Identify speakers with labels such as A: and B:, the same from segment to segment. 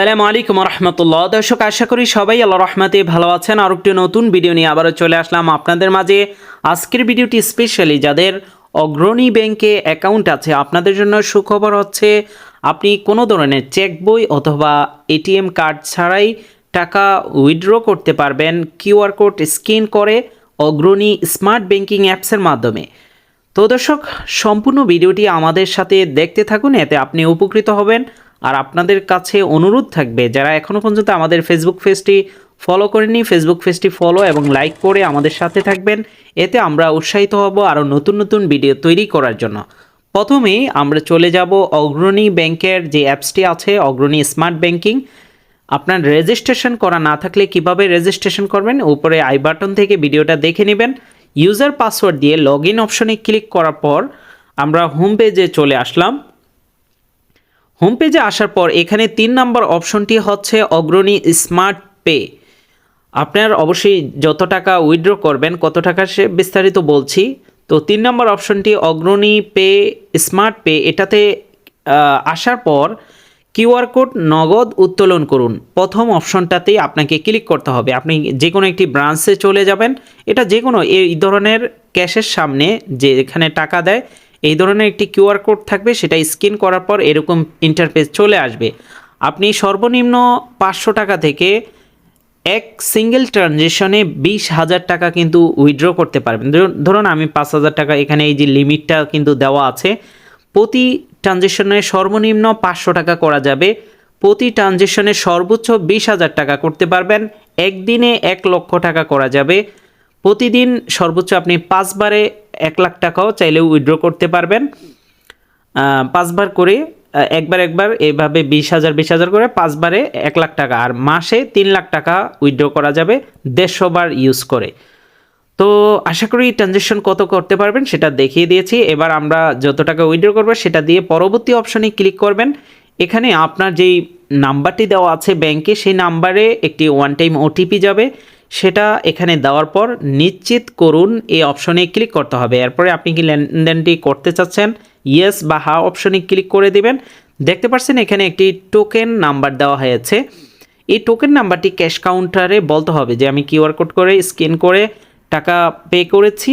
A: আসসালামু আলাইকুম রহমতুল্লাহ দর্শক, আশা করি সবাই আল্লাহ রহমাতে ভালো আছেন। আর একটি নতুন ভিডিও নিয়ে আবারও চলে আসলাম আপনাদের মাঝে। আজকের ভিডিওটি স্পেশালি যাদের অগ্রণী ব্যাংকে অ্যাকাউন্ট আছে, আপনাদের জন্য সুখবর হচ্ছে আপনি কোনো ধরনের চেক বই অথবা এটিএম কার্ড ছাড়াই টাকা উইথড্র করতে পারবেন কিউআর কোড স্ক্যান করে অগ্রণী স্মার্ট ব্যাংকিং অ্যাপসের মাধ্যমে। তো দর্শক, সম্পূর্ণ ভিডিওটি আমাদের সাথে দেখতে থাকুন, এতে আপনি উপকৃত হবেন। আর আপনাদের কাছে অনুরোধ থাকবে, যারা এখনও পর্যন্ত আমাদের ফেসবুক পেজটি ফলো করেনি ফেসবুক পেজটি ফলো এবং লাইক করে আমাদের সাথে থাকবেন, এতে আমরা উৎসাহিত হব আরও নতুন নতুন ভিডিও তৈরি করার জন্য। প্রথমেই আমরা চলে যাব অগ্রণী ব্যাংকের যে অ্যাপসটি আছে, অগ্রণী স্মার্ট ব্যাংকিং আপনার রেজিস্ট্রেশন করা না থাকলে কীভাবে রেজিস্ট্রেশন করবেন, উপরে আই বাটন থেকে ভিডিওটা দেখে নেবেন। ইউজার পাসওয়ার্ড দিয়ে লগ ইন অপশনে ক্লিক করার পর আমরা হোম পেজে চলে আসলাম। হোম পেজে আসার পর এখানে তিন নম্বর অপশনটি হচ্ছে অগ্রণী স্মার্ট পে। আপনার অবশ্যই যত টাকা উইথড্র করবেন, কত টাকা সে বিস্তারিত বলছি। তো তিন নম্বর অপশনটি অগ্রণী পে, স্মার্ট পে, এটাতে আসার পর কিউআর কোড নগদ উত্তোলন করুন। প্রথম অপশনটাতেই আপনাকে ক্লিক করতে হবে। আপনি যে কোনো একটি ব্রাঞ্চে চলে যাবেন। এটা যে কোনো এই ধরনের ক্যাশের সামনে যে এখানে টাকা দেয় এই ধরনের একটি কিউআর কোড থাকবে, সেটা স্ক্যান করার পর এরকম ইন্টারফেস চলে আসবে। আপনি সর্বনিম্ন পাঁচশো টাকা থেকে এক সিঙ্গেল ট্রানজেকশনে বিশ হাজার টাকা কিন্তু উইথড্র করতে পারবেন। ধরুন- ধরুন আমি পাঁচ হাজার টাকা, এখানে এই যে লিমিটটা কিন্তু দেওয়া আছে, প্রতি ট্রানজেকশনে সর্বনিম্ন পাঁচশো টাকা করা যাবে। প্রতি ট্রানজেকশনে সর্বোচ্চ বিশ হাজার টাকা করতে পারবেন। একদিনে এক লক্ষ টাকা করা যাবে। প্রতিদিন সর্বোচ্চ আপনি পাঁচবারে এক লাখ টাকাও চাইলেও উইথড্র করতে পারবেন। পাঁচবার করে একবার একবার এভাবে বিশ হাজার বিশ হাজার করে পাঁচবারে এক লাখ টাকা। আর মাসে তিন লাখ টাকা উইথড্র করা যাবে দেড়শো বার ইউজ করে। তো আশা করি ট্রানজেকশন কত করতে পারবেন সেটা দেখিয়ে দিয়েছি। এবার আমরা যত টাকা উইথড্র করব সেটা দিয়ে পরবর্তী অপশনে ক্লিক করবেন। এখানে আপনার যেই নাম্বারটি দেওয়া আছে ব্যাংকে, সেই নাম্বারে একটি ওয়ান টাইম ওটিপি যাবে। সেটা এখানে দেওয়ার পর নিশ্চিত করুন এই অপশনে ক্লিক করতে হবে। এরপরে আপনি কি লেনদেনটি করতে চাচ্ছেন? ইয়েস বা হা অপশনে ক্লিক করে দিবেন। দেখতে পাচ্ছেন এখানে একটি টোকেন নাম্বার দেওয়া হয়েছে। এই টোকেন নাম্বারটি ক্যাশ কাউন্টারে বলতে হবে যে আমি কিউআর কোড করে স্ক্যান করে টাকা পে করেছি।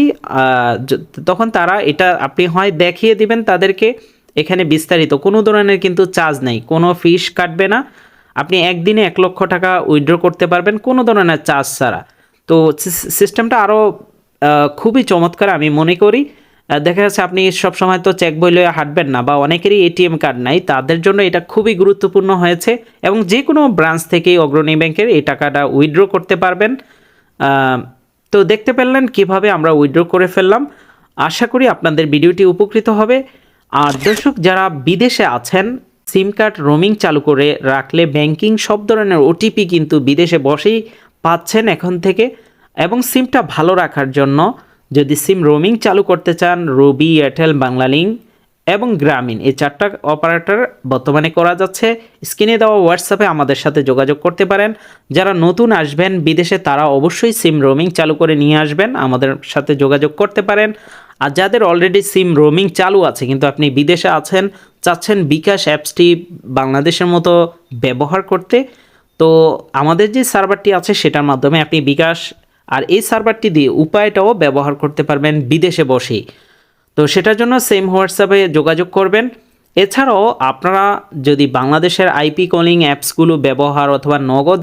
A: তখন তারা এটা আপনি হয় দেখিয়ে দিবেন তাদেরকে। এখানে বিস্তারিত কোনো ধরনের কিন্তু চার্জ নেই। কোনো ফিস কাটবে না। আপনি একদিনে এক লক্ষ টাকা উইথড্র করতে পারবেন কোনো ধরনের চার্জ ছাড়া। তো সিস- সিস্টেমটা আরও খুবই চমৎকার আমি মনে করি। দেখা যাচ্ছে আপনি সব সময় তো চেক বই লয়ে হাঁটবেন না বা অনেকেরই এটিএম কার্ড নাই, তাদের জন্য এটা খুবই গুরুত্বপূর্ণ হয়েছে এবং যে কোনো ব্রাঞ্চ থেকেই অগ্রণী ব্যাংকের এই টাকাটা উইথড্র করতে পারবেন। তো দেখতে পেলেন কীভাবে আমরা উইথড্র করে ফেললাম। আশা করি আপনাদের ভিডিওটি উপকৃত হবে। আর দর্শক, যারা বিদেশে আছেন সিম কার্ড রোমিং চালু করে রাখলে ব্যাংকিং সব ধরনের ওটিপি কিন্তু বিদেশে বসেই পাচ্ছেন এখন থেকে। এবং সিমটা ভালো রাখার জন্য যদি সিম রোমিং চালু করতে চান, রবি, এয়ারটেল, বাংলালিংক এবং গ্রামীণ, এই চারটা অপারেটর বর্তমানে করা যাচ্ছে। স্ক্রিনে দেওয়া হোয়াটসঅ্যাপে আমাদের সাথে যোগাযোগ করতে পারেন। যারা নতুন আসবেন বিদেশে, তারা অবশ্যই সিম রোমিং চালু করে নিয়ে আসবেন। আমাদের সাথে যোগাযোগ করতে পারেন। আর যাদের অলরেডি সিম রোমিং চালু আছে, কিন্তু আপনি বিদেশে আছেন চাচ্ছেন বিকাশ অ্যাপসটি বাংলাদেশের মতো ব্যবহার করতে। তো আমাদের যে সার্ভারটি আছে সেটার মাধ্যমে আপনি বিকাশ আর এই সার্ভারটি দিয়ে উপায়টাও ব্যবহার করতে পারবেন বিদেশে বসেই। তো সেটার জন্য সেম হোয়াটসঅ্যাপে যোগাযোগ করবেন। এছাড়াও আপনারা যদি বাংলাদেশের আইপি কলিং অ্যাপসগুলো ব্যবহার অথবা নগদ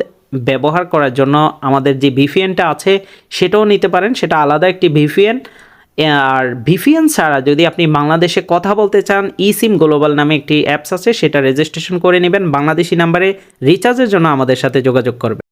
A: ব্যবহার করার জন্য আমাদের যে ভিপিএনটা আছে সেটাও নিতে পারেন। সেটা আলাদা একটি ভিপিএন। আর ভিফিএন ছাড়া যদি আপনি বাংলাদেশে কথা বলতে চান ই সিম গ্লোবাল নামে একটি অ্যাপস আছে, সেটা রেজিস্ট্রেশন করে নেবেন। বাংলাদেশি নাম্বারে রিচার্জের জন্য আমাদের সাথে যোগাযোগ করবেন